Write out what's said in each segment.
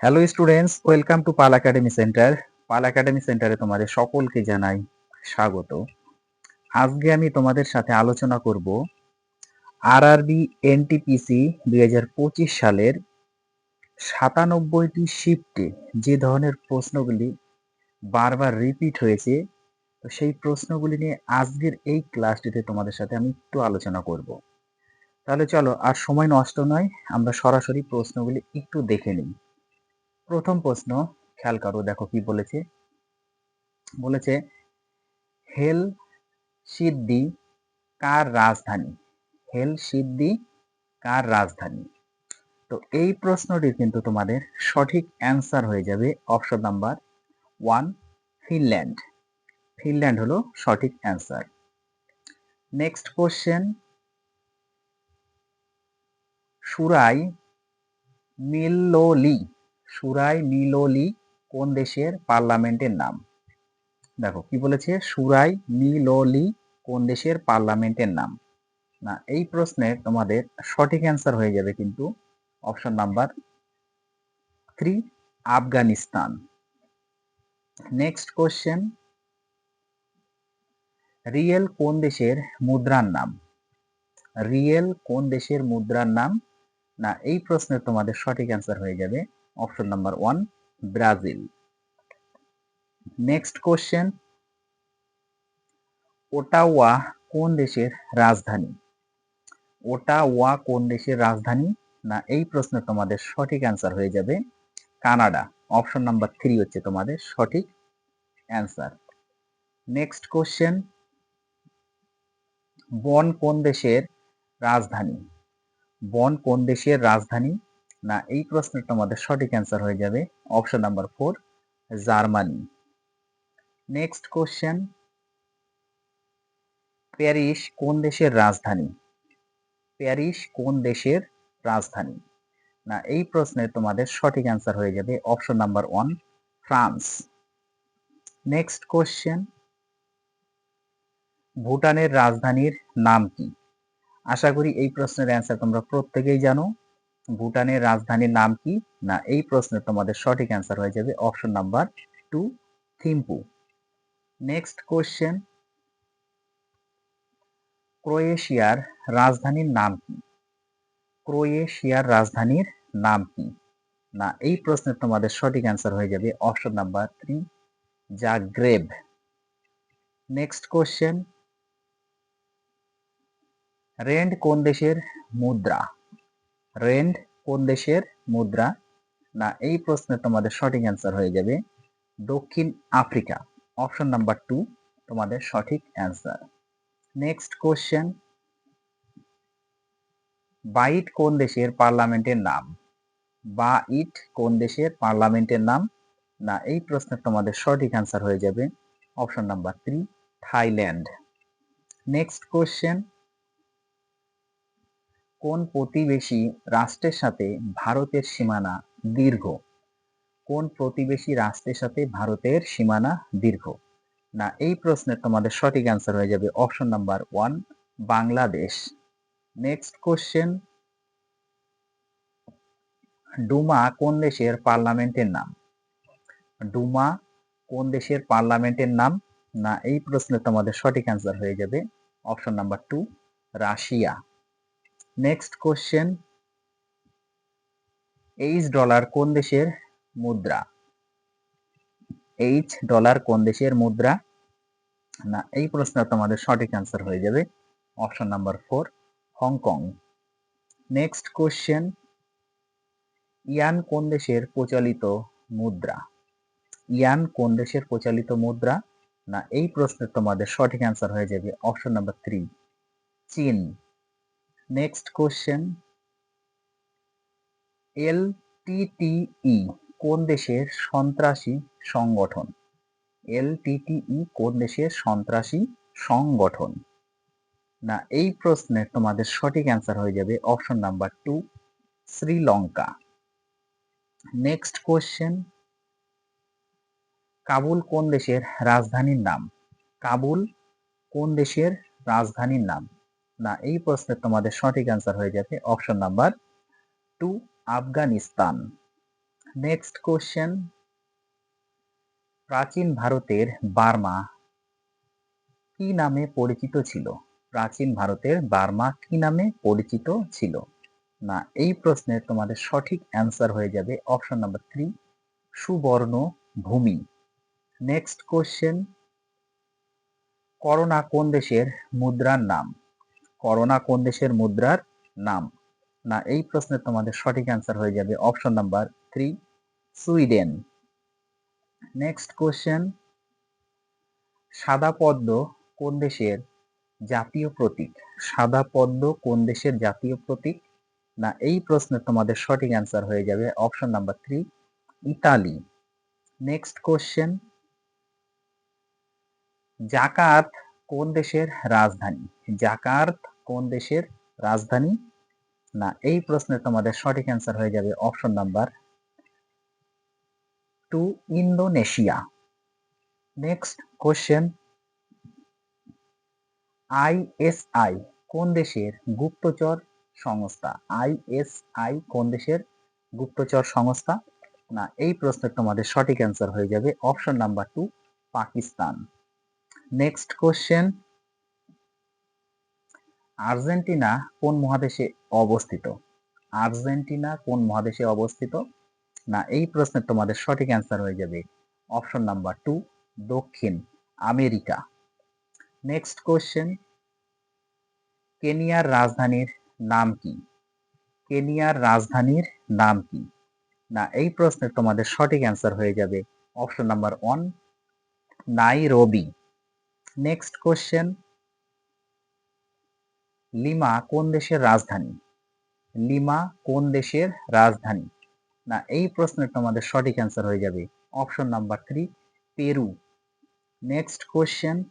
Hello students welcome to Pal academy centre Pal academy সেন্টারে তোমাদের সকলকে জানাই স্বাগত। আজকে আমি তোমাদের সাথে আলোচনা করব আরআরবি এনটিপিসি দুই হাজার পঁচিশ সালের সাতানব্বইটি শিফটে যে ধরনের প্রশ্নগুলি বারবার রিপিট হয়েছে, তো সেই প্রশ্নগুলি নিয়ে আজকের এই ক্লাসটিতে তোমাদের সাথে আমি একটু আলোচনা করব। তাহলে চলো, আর সময় নষ্ট নয়, আমরা সরাসরি প্রশ্নগুলি একটু দেখে নিই। প্রথম প্রশ্ন খেয়াল করো, দেখো কি বলেছে। বলেছে, হেল সিদ্ধি কার রাজধানী? হেল সিদ্ধি কার রাজধানী? তো এই প্রশ্নটির কিন্তু তোমাদের সঠিক অ্যান্সার হয়ে যাবে option number one, Finland. Finland হলো সঠিক অ্যান্সার। নেক্সট কোশ্চেন, সুরাই মিল্লোলি সুরাই মিলোলি কোন দেশের পার্লামেন্টের নাম? দেখো, কি বলেছে? সুরাই মিলোলি কোন দেশের পার্লামেন্টের নাম? না, এই প্রশ্নের তোমাদের সঠিক অ্যান্সার হয়ে যাবে কিন্তু option number three Afghanistan. Next question real কোন দেশের মুদ্রার নাম? রিয়েল কোন দেশের মুদ্রার নাম? না, এই প্রশ্নের তোমাদের সঠিক অ্যান্সার হয়ে যাবে option number one Brazil next question Ottawa কোন দেশের রাজধানী? ওটাওয়া কোন দেশের রাজধানী? না, এই প্রশ্নের তোমাদের সঠিক অ্যান্সার হয়ে যাবে কানাডা। অপশন নাম্বার থ্রি হচ্ছে তোমাদের সঠিক অ্যান্সার নেক্সট কোশ্চেন বন কোন দেশের রাজধানী? বন কোন দেশের রাজধানী? না, এই প্রশ্নের তোমাদের সঠিক অ্যান্সার হয়ে যাবে option number four Germany. Next question Paris কোন দেশের রাজধানী? প্যারিস কোন দেশের রাজধানী? না, এই প্রশ্নের তোমাদের সঠিক অ্যান্সার হয়ে যাবে option number one France. Next question ভুটানের রাজধানীর নাম কি? আশা করি এই প্রশ্নের অ্যান্সার তোমরা প্রত্যেকেই জানো। ভুটানের রাজধানীর নাম কি? না, এই প্রশ্নের তোমাদের সঠিক অ্যান্সার হয়ে যাবে option number two Thimphu. Next question ক্রোয়েশিয়ার রাজধানীর নাম কি? ক্রোয়েশিয়ার রাজধানীর নাম কি? না, এই প্রশ্নের তোমাদের সঠিক অ্যান্সার হয়ে যাবে option number three Zagreb. Next question rand কোন দেশের মুদ্রা? রেন্ড কোন দেশের মুদ্রা? না, এই প্রশ্নের তোমাদের সঠিক অ্যান্সার হয়ে যাবে দক্ষিণ আফ্রিকা। অপশন নাম্বার টু তোমাদের সঠিক অ্যান্সার নেক্সট কোশ্চেন বাইট কোন দেশের পার্লামেন্টের নাম? বা ইট কোন দেশের পার্লামেন্টের নাম? না, এই প্রশ্নের তোমাদের সঠিক অ্যান্সার হয়ে যাবে। Option number three Thailand next question কোন প্রতিবেশী রাষ্ট্রের সাথে ভারতের সীমানা দীর্ঘ? কোন প্রতিবেশী রাষ্ট্রের সাথে ভারতের সীমানা দীর্ঘ? না, এই প্রশ্নের তোমাদের সঠিক অ্যান্সার হয়ে যাবে option number one Bangladesh. Next question Duma কোন দেশের পার্লামেন্টের নাম? ডুমা কোন দেশের পার্লামেন্টের নাম? না, এই প্রশ্নের তোমাদের সঠিক অ্যান্সার হয়ে যাবে option number two Russia. Next question H dollar কোন দেশের মুদ্রা? এইচ ডলার কোন দেশের মুদ্রা? না, এই প্রশ্ন তোমাদের সঠিক অ্যান্সার হয়ে যাবে। Option number four Hong Kong next question yuan কোন দেশের প্রচলিত মুদ্রা? ইয়ান কোন দেশের প্রচলিত মুদ্রা? না, এই প্রশ্নের তোমাদের সঠিক অ্যান্সার হয়ে যাবে। অপশন নাম্বার থ্রি চীন নেক্সট কোশ্চেন এলটিটিই কোন দেশের সন্ত্রাসী সংগঠন? এলটিটিই কোন দেশের সন্ত্রাসী সংগঠন? না, এই প্রশ্নের তোমাদের সঠিক অ্যান্সার হয়ে যাবে option number two Sri Lanka. Next question Kabul কোন দেশের রাজধানীর নাম? কাবুল কোন দেশের রাজধানীর নাম? না, এই প্রশ্নের তোমাদের সঠিক অ্যান্সার হয়ে যাবে option number two Afghanistan. Next question প্রাচীন ভারতের বার্মা কি নামে পরিচিত ছিল? প্রাচীন ভারতের বার্মা কি নামে পরিচিত ছিল? না, এই প্রশ্নের তোমাদের সঠিক অ্যান্সার হয়ে যাবে অপশন নাম্বার থ্রি সুবর্ণ ভূমি নেক্সট কোশ্চেন করোনা কোন দেশের মুদ্রার নাম? করোনা কোন দেশের মুদ্রার নাম? না, এই প্রশ্নের তোমাদের সঠিক অ্যান্সার হয়ে যাবে option number three Sweden. Next question সাদা পদ্ম কোন দেশের জাতীয় প্রতীক? সাদা পদ্ম কোন দেশের জাতীয় প্রতীক? না, এই প্রশ্নের তোমাদের সঠিক অ্যান্সার হয়ে যাবে option number three Italy. Next question Jakarta কোন দেশের রাজধানী? জাকার্ত কোন দেশের রাজধানী? না, এই প্রশ্নের তোমাদের সঠিক অ্যান্সার হয়ে যাবে option number two Indonesia next question ISI কোন দেশের গুপ্তচর সংস্থা? আইএসআই কোন দেশের গুপ্তচর সংস্থা? না, এই প্রশ্নের তোমাদের সঠিক অ্যান্সার হয়ে যাবে option number two Pakistan. Next question Argentina কোন মহাদেশে অবস্থিত? আর্জেন্টিনা কোন মহাদেশে অবস্থিত? না, এই প্রশ্নের তোমাদের সঠিক অ্যান্সার হয়ে যাবে। অপশন নাম্বার টু দক্ষিণ আমেরিকা। নেক্সট কোশ্চেন কেনিয়ার রাজধানীর নাম কি? কেনিয়ার রাজধানীর নাম কি? না, এই প্রশ্নের তোমাদের সঠিক অ্যান্সার হয়ে যাবে। Option number one Nairobi. Next question Lima কোন দেশের রাজধানী? লিমা কোন দেশের রাজধানী? না, এই প্রশ্নের তোমাদের সঠিক অ্যান্সার হয়ে যাবে option number three Peru next question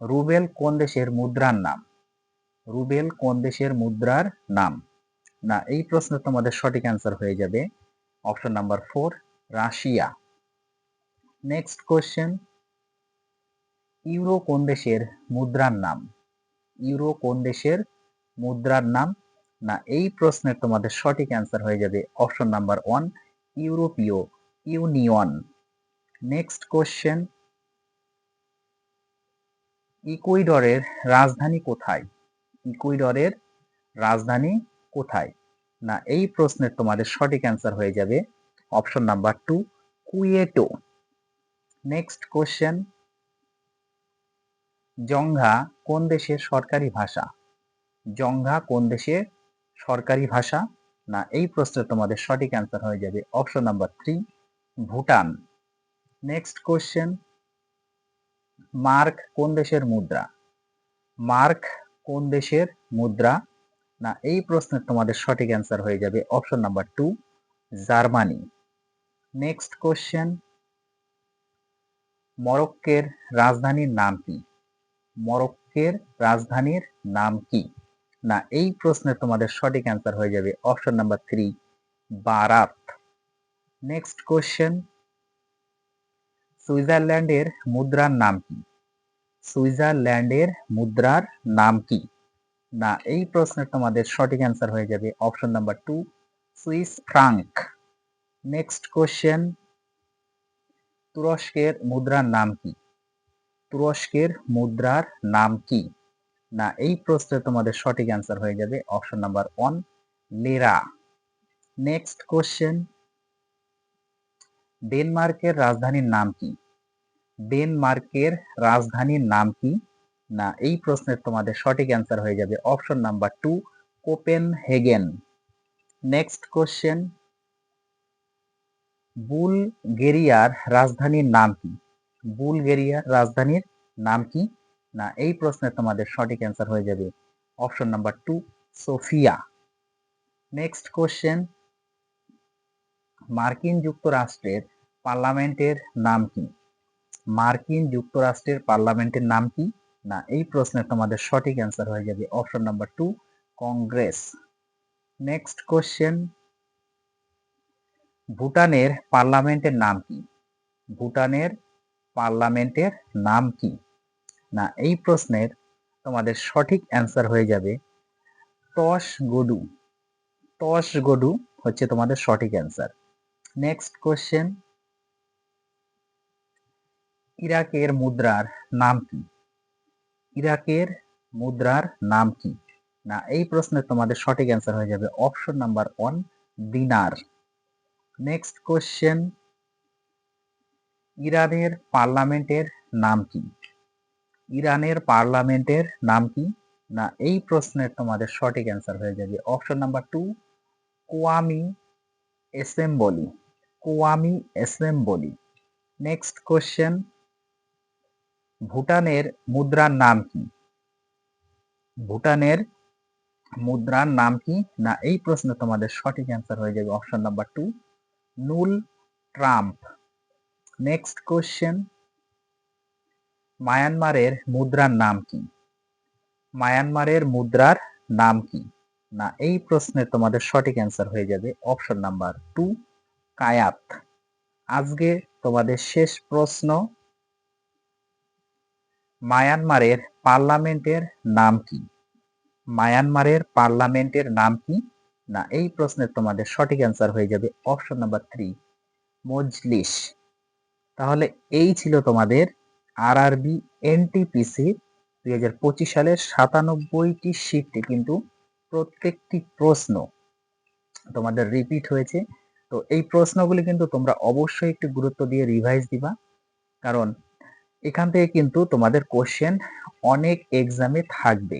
rouble কোন দেশের মুদ্রার নাম? রুবেল কোন দেশের মুদ্রার নাম? না, এই প্রশ্নের তোমাদের সঠিক অ্যান্সার হয়ে যাবে option number four Russia. Next question euro কোন দেশের মুদ্রার নাম? ইউরো কোন দেশের মুদ্রার নাম? না, এই প্রশ্নের তোমাদের সঠিক অ্যান্সার হয়ে যাবে অপশন নাম্বার ওয়ান ইউরোপীয় ইউনিয়ন। নেক্সট কোশ্চেন ইকুইডরের রাজধানী কোথায়? ইকুইডরের রাজধানী কোথায়? না, এই প্রশ্নের তোমাদের সঠিক অ্যান্সার হয়ে যাবে option number two Quito. Next question Dzongkha কোন দেশের সরকারি ভাষা? জংঘা কোন দেশের সরকারি ভাষা? না, এই প্রশ্নের তোমাদের সঠিক অ্যান্সার হয়ে যাবে option number three Bhutan. Next question mark কোন দেশের মুদ্রা? মার্ক কোন দেশের মুদ্রা? না, এই প্রশ্নের তোমাদের সঠিক অ্যান্সার হয়ে যাবে option number two Germany. Next question মরক্কের রাজধানীর নাম কি? মরক্কের রাজধানীর নাম কি? না, এই প্রশ্নের তোমাদের সঠিক অ্যান্সার হয়ে যাবে অপশন নাম্বার থ্রি বারাত। নেক্সট কোশ্চেন সুইজারল্যান্ডের মুদ্রার নাম কি? সুইজারল্যান্ডের মুদ্রার নাম কি? না, এই প্রশ্নের তোমাদের সঠিক অ্যান্সার হয়ে যাবে option number two Swiss franc. Next question তুরস্কের মুদ্রার নাম কি? তুরস্কের মুদ্রার নাম কি? না, এই প্রশ্নে তোমাদের সঠিক অ্যান্সার হয়ে যাবে option number one lira. Next question ডেনমার্কের রাজধানীর নাম কি? ডেনমার্কের রাজধানীর নাম কি? না, এই প্রশ্নের তোমাদের সঠিক অ্যান্সার হয়ে যাবে option number two Copenhagen next question বুলগেরিয়ার রাজধানীর নাম কি? বুলগেরিয়ার রাজধানীর নাম কি? না, এই প্রশ্নের তোমাদের সঠিক অ্যান্সার হয়ে যাবে option number two Sofia. Next question মার্কিন যুক্তরাষ্ট্রের পার্লামেন্টের নাম কি? মার্কিন যুক্তরাষ্ট্রের পার্লামেন্টের নাম কি? না, এই প্রশ্নের তোমাদের সঠিক অ্যান্সার হয়ে যাবে option number two Congress. Next question ভুটানের পার্লামেন্টের নাম কি? ভুটানের পার্লামেন্টের নাম কি? না, এই প্রশ্নের তোমাদের সঠিক অ্যান্সার হয়ে যাবে টস গডু। টস গডু হচ্ছে তোমাদের সঠিক অ্যান্সার নেক্সট কোশ্চেন ইরাকের মুদ্রার নাম কি? ইরাকের মুদ্রার নাম কি? না, এই প্রশ্নের তোমাদের সঠিক অ্যান্সার হয়ে যাবে option number one dinar next question ইরানের পার্লামেন্টের নাম কি? ইরানের পার্লামেন্টের নাম কি? না, এই প্রশ্নের তোমাদের সঠিক অ্যান্সার হয়ে যাবে। অপশন নাম্বার টু কোয়ামি অ্যাসেম্বলি কোয়ামি অ্যাসেম্বলি নেক্সট কোশ্চেন ভুটানের মুদ্রার নাম কি? ভুটানের মুদ্রার নাম কি? না, এই প্রশ্নে তোমাদের সঠিক অ্যান্সার হয়ে যাবে। Option number two ngultrum. Next question মায়ানমারের মুদ্রার নাম কি? মায়ানমারের মুদ্রার নাম কি? না, এই প্রশ্নের তোমাদের সঠিক অ্যান্সার হয়ে যাবে অপশন নাম্বার টু কায়াত। আজকে তোমাদের শেষ প্রশ্ন মায়ানমারের পার্লামেন্টের নাম কি? মায়ানমারের পার্লামেন্টের নাম কি? না, এই প্রশ্নের তোমাদের সঠিক অ্যান্সার হয়ে যাবে অপশন নাম্বার থ্রি মজলিস। তাহলে এই ছিল তোমাদের আর আরবি এনটিপিসি দুই হাজার পঁচিশ সালের সাতানব্বইটি শিফটে কিন্তু প্রত্যেকটি প্রশ্ন তোমাদের রিপিট হয়েছে। তো এই প্রশ্নগুলি কিন্তু তোমরা অবশ্যই একটু গুরুত্ব দিয়ে রিভাইজ দিবা। কারণ এখান থেকে কিন্তু তোমাদের কোশ্চেন অনেক এক্সামে থাকবে।